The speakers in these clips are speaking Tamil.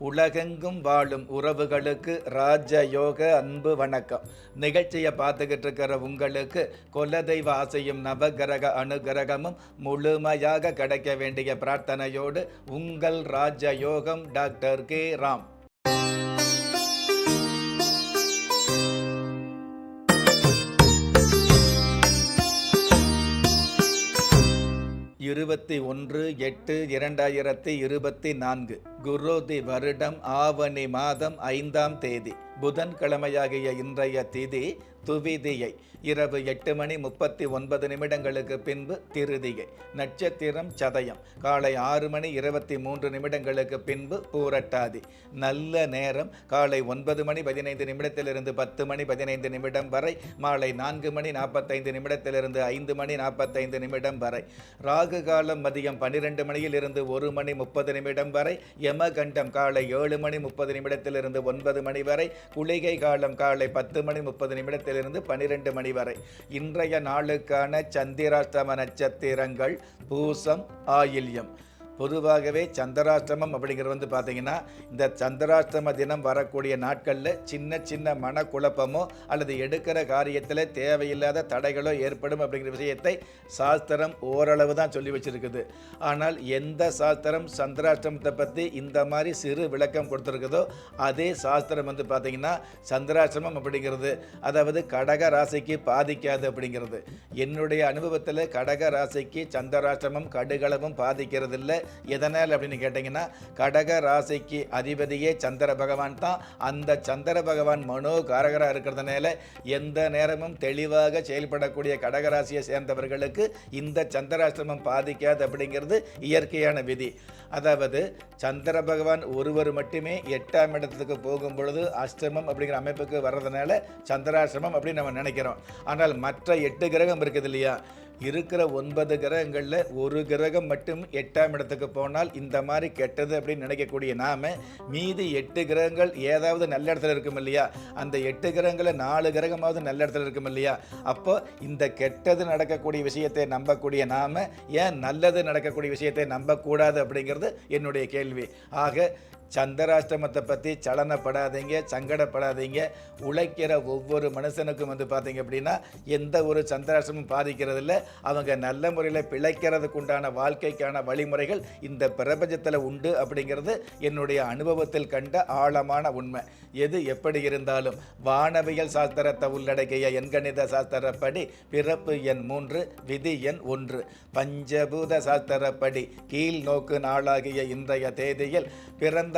உலகெங்கும் வாழும் உறவுகளுக்கு ராஜயோக அன்பு வணக்கம். நிகழ்ச்சியை பார்த்துக்கிட்டு இருக்கிற உங்களுக்கு குலதெய்வ ஆசையும் நவகிரக அனுகிரகமும் முழுமையாக கிடைக்க வேண்டிய பிரார்த்தனையோடு உங்கள் ராஜயோகம் டாக்டர் கே. ராம். இருபத்தி ஒன்று எட்டு இரண்டாயிரத்தி இருபத்தி நான்கு. குரோதி வருடம் ஆவணி மாதம் ஐந்தாம் தேதி புதன்கிழமையாகிய இன்றைய திதி துவிதியை இரவு எட்டு மணி முப்பத்தி ஒன்பது நிமிடங்களுக்கு பின்பு திருதியை நட்சத்திரம் சதயம் காலை ஆறு மணி இருபத்தி மூன்று நிமிடங்களுக்கு பின்பு பூரட்டாதி நல்ல நேரம் காலை ஒன்பது மணி பதினைந்து நிமிடத்திலிருந்து பத்து மணி பதினைந்து நிமிடம் வரை மாலை நான்கு மணி நாற்பத்தைந்து நிமிடத்திலிருந்து ஐந்து மணி நாற்பத்தைந்து நிமிடம் வரை ராகு காலம் மதியம் பன்னிரெண்டு மணியில் இருந்து ஒரு மணி முப்பது நிமிடம் வரை யமகண்டம் காலை ஏழு மணி முப்பது நிமிடத்திலிருந்து ஒன்பது மணி வரை குளிகை காலம் காலை பத்து மணி முப்பது நிமிடத்திலிருந்து பனிரெண்டு மணி வரை. இன்றைய நாளுக்கான சந்திராஷ்டம நட்சத்திரங்கள் பூசம் ஆயில்யம். பொதுவாகவே சந்திராஷ்டிரமம் அப்படிங்கிறது வந்து பார்த்தீங்கன்னா இந்த சந்திராஷ்டிரம தினம் வரக்கூடிய நாட்களில் சின்ன சின்ன மனக்குழப்பமோ அல்லது எடுக்கிற காரியத்தில் தேவையில்லாத தடைகளோ ஏற்படும் அப்படிங்கிற விஷயத்தை சாஸ்திரம் ஓரளவு தான் சொல்லி வச்சிருக்குது. ஆனால் எந்த சாஸ்திரம் சந்திராஷ்டமத்தை பற்றி இந்த மாதிரி சிறு விளக்கம் கொடுத்துருக்குதோ அதே சாஸ்திரம் வந்து பார்த்தீங்கன்னா சந்திராஷ்டமம் அப்படிங்கிறது அதாவது கடக ராசிக்கு பாதிக்காது அப்படிங்கிறது. என்னுடைய அனுபவத்தில் கடக ராசிக்கு சந்திராஷ்டிரமம் கடுகளவும் பாதிக்கிறது இல்லை எதனால் அப்படின்னு கேட்டிங்கன்னா கடக ராசிக்கு அதிபதியே சந்திர பகவான் தான். அந்த சந்திர பகவான் மனோகாரகராக இருக்கிறதுனால எந்த நேரமும் தெளிவாக செயல்படக்கூடிய கடக ராசியை சேர்ந்தவர்களுக்கு இந்த சந்திராசிரமம் பாதிக்காது அப்படிங்கிறது இயற்கையான விதி. அதாவது சந்திர பகவான் ஒருவர் மட்டுமே எட்டாம் இடத்துக்கு போகும் பொழுது அஷ்டமம் அப்படிங்கிற அமைப்புக்கு வர்றதுனால சந்திராசிரமம் அப்படின்னு நம்ம நினைக்கிறோம். ஆனால் மற்ற எட்டு கிரகம் இருக்குது இல்லையா? இருக்கிற ஒன்பது கிரகங்களில் ஒரு கிரகம் மட்டும் எட்டாம் இடத்துக்கு போனால் இந்த மாதிரி கெட்டது அப்படின்னு நினைக்கக்கூடிய நாம மீதி எட்டு கிரகங்கள் ஏதாவது நல்ல இடத்துல இருக்கும் இல்லையா? அந்த எட்டு கிரகங்களில் நாலு கிரகமாவது நல்ல இடத்துல இருக்கும் இல்லையா? அப்போ இந்த கெட்டது நடக்கக்கூடிய விஷயத்தை நம்பக்கூடிய நாம ஏன் நல்லது நடக்கக்கூடிய விஷயத்தை நம்பக்கூடாது அப்படிங்கிறது என்னுடைய கேள்வி. ஆக சந்திராஷ்டமத்தை பற்றி சலனப்படாதீங்க சங்கடப்படாதீங்க. உழைக்கிற ஒவ்வொரு மனுஷனுக்கும் வந்து பார்த்தீங்க அப்படின்னா எந்த ஒரு சந்திராஷ்டமும் பாதிக்கிறதில்ல. அவங்க நல்ல முறையில் பிழைக்கிறதுக்கு உண்டான வாழ்க்கைக்கான வழிமுறைகள் இந்த பிரபஞ்சத்தில் உண்டு அப்படிங்கிறது என்னுடைய அனுபவத்தில் கண்ட ஆழமான உண்மை. எது எப்படி இருந்தாலும் வானவியல் சாஸ்திரத்தை உள்ளடக்கிய எண்கணித சாஸ்திரப்படி பிறப்பு எண் மூன்று விதி எண் ஒன்று. பஞ்சபூத சாஸ்திரப்படி கீழ் நோக்கு நாளாகிய இன்றைய தேதியில் பிறந்த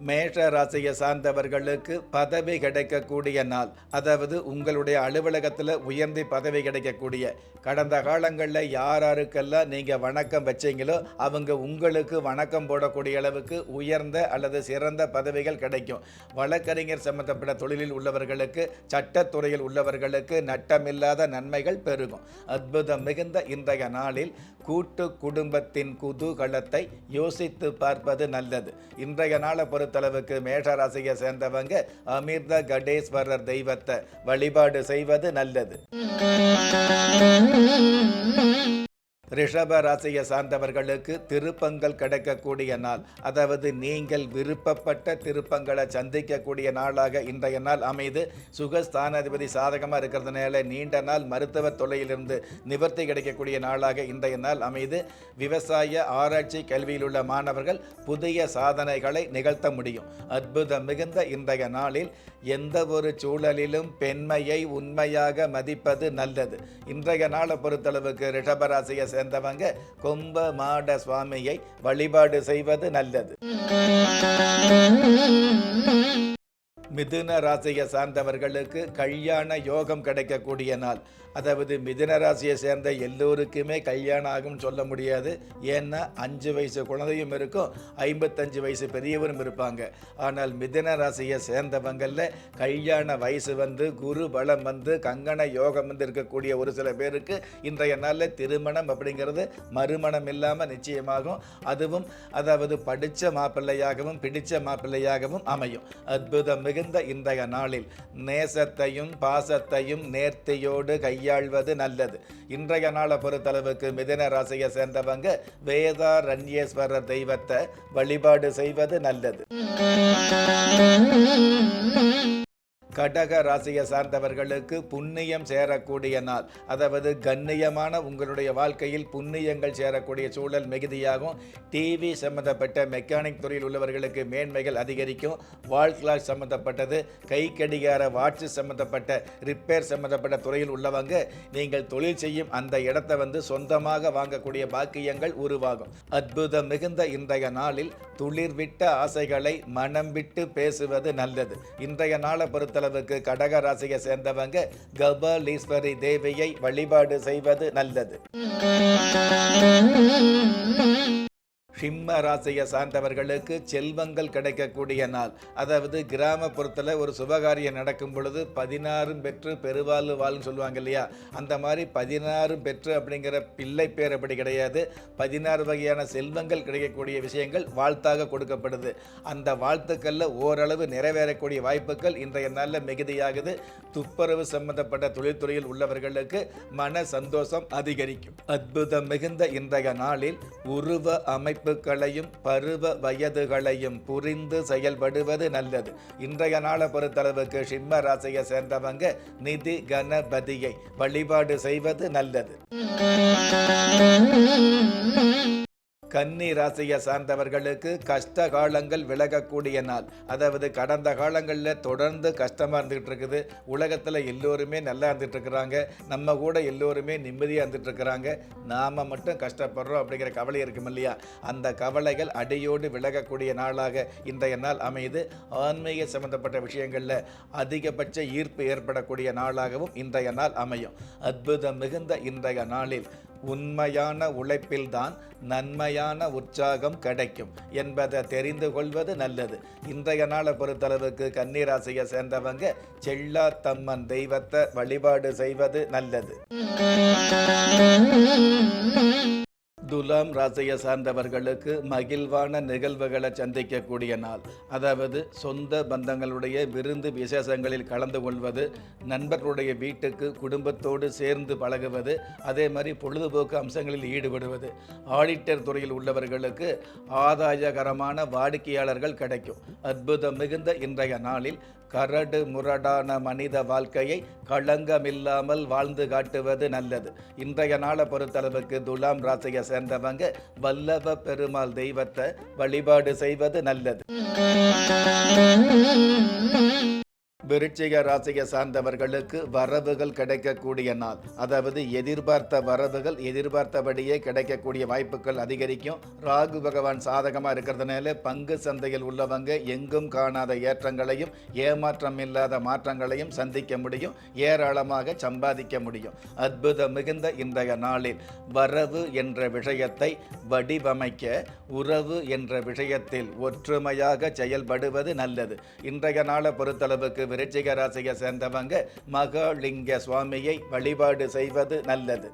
மேஷ ராசியை சார்ந்தவர்களுக்கு பதவி கிடைக்கக்கூடிய நாள். அதாவது உங்களுடைய அலுவலகத்தில் உயர்ந்து பதவி கிடைக்கக்கூடிய. கடந்த காலங்களில் யார் யாருக்கெல்லாம் நீங்கள் வணக்கம் வச்சீங்களோ அவங்க உங்களுக்கு வணக்கம் போடக்கூடிய அளவுக்கு உயர்ந்த அல்லது சிறந்த பதவிகள் கிடைக்கும். வழக்கறிஞர் சம்பந்தப்பட்ட தொழிலில் உள்ளவர்களுக்கு சட்டத்துறையில் உள்ளவர்களுக்கு நட்டமில்லாத நன்மைகள் பெருகும். அற்புதம் மிகுந்த இன்றைய நாளில் கூட்டு குடும்பத்தின் குதூகலத்தை யோசித்து பார்ப்பது நல்லது. இன்றைய நாளை பொறுத்தளவுக்கு மேஷராசியை சேர்ந்தவங்க அமிர்த கடேஸ்வரர் தெய்வத்தை வழிபாடு செய்வது நல்லது. ரிஷப ராசியை சார்ந்தவர்களுக்கு திருப்பங்கள் கிடைக்கக்கூடிய நாள். அதாவது நீங்கள் விருப்பப்பட்ட திருப்பங்களை சந்திக்கக்கூடிய நாளாக இன்றைய நாள் அமைது. சுகஸ்தானாதிபதி சாதகமாக இருக்கிறதுனால நீண்ட நாள் மருத்துவ தொலையிலிருந்து நிவர்த்தி கிடைக்கக்கூடிய நாளாக இன்றைய நாள் அமைது. விவசாய ஆராய்ச்சி கல்வியில் உள்ள மாணவர்கள் புதிய சாதனைகளை நிகழ்த்த முடியும். அற்புதம் மிகுந்த இன்றைய நாளில் எந்த ஒரு சூழலிலும் பெண்மையை உண்மையாக மதிப்பது நல்லது. இன்றைய நாளை பொறுத்தளவுக்கு ரிஷபராசியை சேர்ந்தவங்க கொம்ப மாட சுவாமியை வழிபாடு செய்வது நல்லது. மிதுன ராசியை சார்ந்தவர்களுக்கு கல்யாண யோகம் கிடைக்கக்கூடிய நாள். அதாவது மிதுன ராசியை சேர்ந்த எல்லோருக்குமே கல்யாணம் ஆகும்னு சொல்ல முடியாது. ஏன்னா அஞ்சு வயசு குழந்தையும் இருக்கும் ஐம்பத்தஞ்சு வயசு பெரியவரும் இருப்பாங்க. ஆனால் மிதுன ராசியை சேர்ந்தவங்களில் கல்யாண வயசு வந்து குரு பலம் வந்து கங்கண யோகம் வந்து இருக்கக்கூடிய ஒரு சில பேருக்கு இன்றைய நாளில் திருமணம் அப்படிங்கிறது மறுமணம் இல்லாமல் நிச்சயமாகும். அதுவும் அதாவது படித்த மாப்பிள்ளையாகவும் பிடித்த மாப்பிள்ளையாகவும் அமையும். அற்புதம் மிகுந்த இன்றைய நாளில் நேசத்தையும் பாசத்தையும் நேர்த்தியோடு கையாள்வது நல்லது. இன்றைய நாளை பொறுத்தளவுக்கு மிதன ராசியை சேர்ந்தவங்க வேதாரண்யேஸ்வரர் தெய்வத்தை வழிபாடு செய்வது நல்லது. கடக ராசியை சார்ந்தவர்களுக்கு புண்ணியம் சேரக்கூடிய நாள். அதாவது கண்ணியமான உங்களுடைய வாழ்க்கையில் புண்ணியங்கள் சேரக்கூடிய சூழல் மிகுதியாகும். டிவி சம்பந்தப்பட்ட மெக்கானிக் துறையில் உள்ளவர்களுக்கு மேன்மைகள் அதிகரிக்கும். வால் கிளாஸ் சம்பந்தப்பட்டது கை கடிகார வாட்ச் சம்பந்தப்பட்ட ரிப்பேர் சம்பந்தப்பட்ட துறையில் உள்ளவங்க நீங்கள் தொழில் செய்யும் அந்த இடத்தை வந்து சொந்தமாக வாங்கக்கூடிய பாக்கியங்கள் உருவாகும். அற்புதம் மிகுந்த இன்றைய நாளில் துளிர்விட்ட ஆசைகளை மனம் விட்டு பேசுவது நல்லது. இன்றைய நாளை பொறுத்தளவுக்கு கடக ராசியை சேர்ந்தவங்க கபாலீஸ்வரி தேவியை வழிபாடு செய்வது நல்லது. சிம்ம ராசியை சார்ந்தவர்களுக்கு செல்வங்கள் கிடைக்கக்கூடிய நாள். அதாவது கிராமப்புறத்தில் ஒரு சுபகாரியம் நடக்கும் பொழுது பதினாறும் பெற்று பெருவாழ்வு வாழ்னு சொல்லுவாங்க இல்லையா? அந்த மாதிரி பதினாறும் பெற்று அப்படிங்கிற பிள்ளை பேர் அப்படி கிடையாது. பதினாறு வகையான செல்வங்கள் கிடைக்கக்கூடிய விஷயங்கள் வாழ்த்தாக கொடுக்கப்படுது. அந்த வாழ்த்துக்களில் ஓரளவு நிறைவேறக்கூடிய வாய்ப்புகள் இன்றைய நாளில் மிகுதியாகுது. துப்புரவு சம்பந்தப்பட்ட தொழில்துறையில் உள்ளவர்களுக்கு மன சந்தோஷம் அதிகரிக்கும். அற்புதம் மிகுந்த இன்றைய நாளில் உருவ வாய்ப்புகளையும் பருவ வயதுகளையும் புரிந்து செயல்படுவது நல்லது. இன்றைய நாளை பொறுத்தளவுக்கு சிம்ம ராசியை சேர்ந்தவங்க நிதி கணபதியை வழிபாடு செய்வது நல்லது. கன்னி ராசியை சார்ந்தவர்களுக்கு கஷ்ட காலங்கள் விலகக்கூடிய நாள். அதாவது கடந்த காலங்களில் தொடர்ந்து கஷ்டமாக இருந்துகிட்டு இருக்குது. உலகத்தில் எல்லோருமே நல்லா இருந்துட்டு இருக்கிறாங்க. நம்ம கூட எல்லோருமே நிம்மதியாக இருந்துட்டு இருக்கிறாங்க. நாம் மட்டும் கஷ்டப்படுறோம் அப்படிங்கிற கவலை இருக்கும் இல்லையா? அந்த கவலைகள் அடியோடு விலகக்கூடிய நாளாக இன்றைய நாள் அமையுது. ஆன்மீக சம்பந்தப்பட்ட விஷயங்களில் அதிகபட்ச ஈர்ப்பு ஏற்படக்கூடிய நாளாகவும் இன்றைய நாள் அமையும். அற்புதம் மிகுந்த இன்றைய நாளில் உண்மையான உழைப்பில்தான் நன்மையான உற்சாகம் கிடைக்கும் என்பதை தெரிந்து கொள்வது நல்லது. இன்றைய நாளை பொறுத்தளவுக்கு கன்னிராசியை சேர்ந்தவங்க செல்லாத்தம்மன் தெய்வத்தை வழிபாடு செய்வது நல்லது. துலாம் ராசியை சார்ந்தவர்களுக்கு மகிழ்வான நிகழ்வுகளை சந்திக்கக்கூடிய நாள். அதாவது சொந்த பந்தங்களுடைய விருந்து விசேஷங்களில் கலந்து கொள்வது நண்பர்களுடைய வீட்டுக்கு குடும்பத்தோடு சேர்ந்து பழகுவது அதே மாதிரி பொழுதுபோக்கு அம்சங்களில் ஈடுபடுவது. ஆடிட்டர் துறையில் உள்ளவர்களுக்கு ஆதாயகரமான வாடிக்கையாளர்கள் கிடைக்கும். அற்புதம் மிகுந்த இன்றைய நாளில் கரடு முரடான மனித வாழ்க்கையை களங்கமில்லாமல் வாழ்ந்து காட்டுவது நல்லது. இன்றைய நாளை பொறுத்தளவுக்கு துலாம் ராசியை சேர்ந்தவங்க வல்லவ பெருமாள் தெய்வத்தை வழிபாடு செய்வது நல்லது. விருச்சிக ராசியை சார்ந்தவர்களுக்கு வரவுகள் கிடைக்கக்கூடிய நாள். அதாவது எதிர்பார்த்த வரவுகள் எதிர்பார்த்தபடியே கிடைக்கக்கூடிய வாய்ப்புகள் அதிகரிக்கும். ராகு பகவான் சாதகமாக இருக்கிறதுனால பங்கு சந்தையில் உள்ளவங்க எங்கும் காணாத ஏற்றங்களையும் ஏமாற்றம் இல்லாத மாற்றங்களையும் சந்திக்க முடியும். ஏராளமாக சம்பாதிக்க முடியும். அற்புதம் மிகுந்த இன்றைய நாளில் வரவு என்ற விஷயத்தை வடிவமைக்க உறவு என்ற விஷயத்தில் ஒற்றுமையாக செயல்படுவது நல்லது. இன்றைய நாளை பொறுத்தளவுக்கு விருச்சிக ராசியை சேர்ந்தவங்க மகாலிங்க சுவாமியை வழிபாடு செய்வது நல்லது.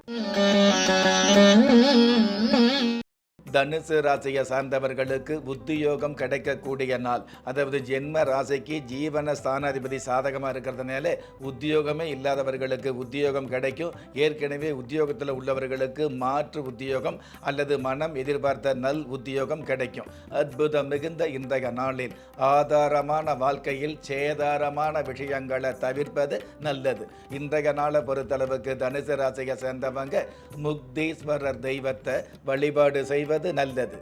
தனுசு ராசியை சார்ந்தவர்களுக்கு உத்தியோகம் கிடைக்கக்கூடிய நாள். அதாவது ஜென்ம ராசிக்கு ஜீவன ஸ்தானாதிபதி சாதகமாக இருக்கிறதுனால உத்தியோகமே இல்லாதவர்களுக்கு உத்தியோகம் கிடைக்கும். ஏற்கனவே உத்தியோகத்தில் உள்ளவர்களுக்கு மாற்று உத்தியோகம் அல்லது மனம் எதிர்பார்த்த நல் உத்தியோகம் கிடைக்கும். அற்புதம் மிகுந்த இன்றைய நாளில் ஆதாரமான வாழ்க்கையில் சேதாரமான விஷயங்களை தவிர்ப்பது நல்லது. இன்றைய நாளை பொறுத்தளவுக்கு தனுசு ராசியை சேர்ந்தவங்க முக்தீஸ்வரர் தெய்வத்தை வழிபாடு செய்வது நல்லது.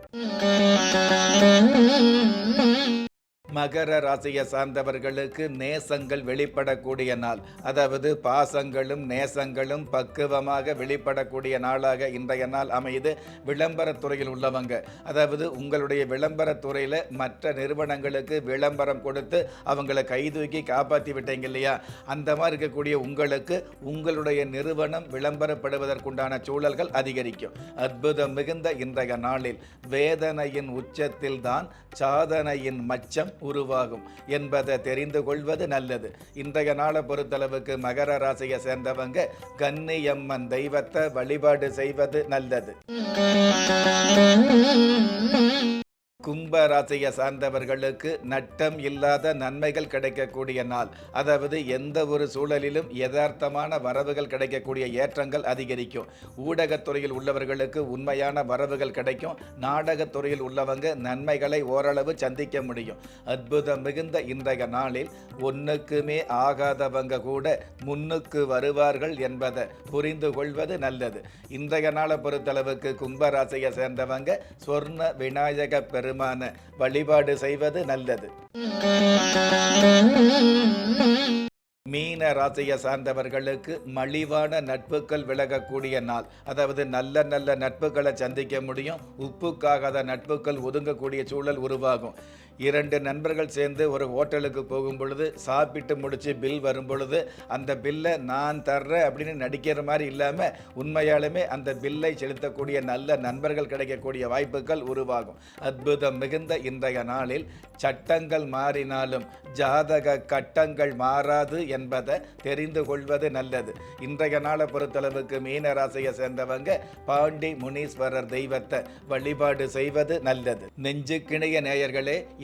மகர ராசியை சார்ந்தவர்களுக்கு நேசங்கள் வெளிப்படக்கூடிய நாள். அதாவது பாசங்களும் நேசங்களும் பக்குவமாக வெளிப்படக்கூடிய நாளாக இன்றைய நாள் அமையுது. விளம்பரத் துறையில் உள்ளவங்க. அதாவது உங்களுடைய விளம்பரத் துறையில் மற்ற நிறுவனங்களுக்கு விளம்பரம் கொடுத்து அவங்கள கைதூக்கி காப்பாற்றி விட்டீங்க இல்லையா? அந்த மாதிரி இருக்கக்கூடிய உங்களுக்கு உங்களுடைய நிறுவனம் விளம்பரப்படுவதற்குண்டான சூழல்கள் அதிகரிக்கும். அற்புதம் மிகுந்த இன்றைய நாளில் வேதனையின் உச்சத்தில் தான் சாதனையின் மச்சம் உருவாகும் என்பதை தெரிந்து கொள்வது நல்லது. இன்றைய நாளை பொறுத்தளவுக்கு மகர ராசியை சேர்ந்தவங்க கன்னியம்மன் தெய்வத்தை வழிபாடு செய்வது நல்லது. கும்ப ராசியை சார்ந்தவர்களுக்கு நட்டம் இல்லாத நன்மைகள் கிடைக்கக்கூடிய நாள். அதாவது எந்த ஒரு சூழலிலும் யதார்த்தமான வரவுகள் கிடைக்கக்கூடிய ஏற்றங்கள் அதிகரிக்கும். ஊடகத்துறையில் உள்ளவர்களுக்கு உண்மையான வரவுகள் கிடைக்கும். நாடகத்துறையில் உள்ளவங்க நன்மைகளை ஓரளவு சந்திக்க முடியும். அற்புதம் மிகுந்த இன்றைய நாளில் ஒன்றுக்குமே ஆகாதவங்க கூட முன்னுக்கு வருவார்கள் என்பதை புரிந்து கொள்வது நல்லது. இன்றைய நாளை பொறுத்தளவுக்கு கும்ப ராசியை சேர்ந்தவங்க சொர்ண விநாயக பெருமான வழிபாடு செய்வது நல்லது. மீன ராசியை சார்ந்தவர்களுக்கு மலிவான நட்புகள் விலகக்கூடிய நாள். அதாவது நல்ல நல்ல நட்புகளை சந்திக்க முடியும். உப்புக்காகாத நட்புகள் ஒதுங்கக்கூடிய சூழல் உருவாகும். இரண்டு நண்பர்கள் சேர்ந்து ஒரு ஹோட்டலுக்கு போகும் பொழுது சாப்பிட்டு முடித்து பில் வரும் பொழுது அந்த பில்லை நான் தர்றேன் அப்படின்னு நடிக்கிற மாதிரி இல்லாமல் உண்மையாலுமே அந்த பில்லை செலுத்தக்கூடிய நல்ல நண்பர்கள் கிடைக்கக்கூடிய வாய்ப்புகள் உருவாகும். அற்புதம் மிகுந்த இன்றைய நாளில் சட்டங்கள் மாறினாலும் ஜாதக கட்டங்கள் மாறாது என்பதை தெரிந்து கொள்வது நல்லது. இன்றைய நாளை பொறுத்தளவுக்கு மீன ராசியை சேர்ந்தவங்க பாண்டி முனீஸ்வரர் தெய்வத்தை வழிபாடு செய்வது நல்லது. நெஞ்சுக்கிணைய நேயர்களே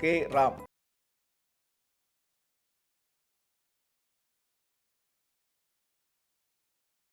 கே ராம்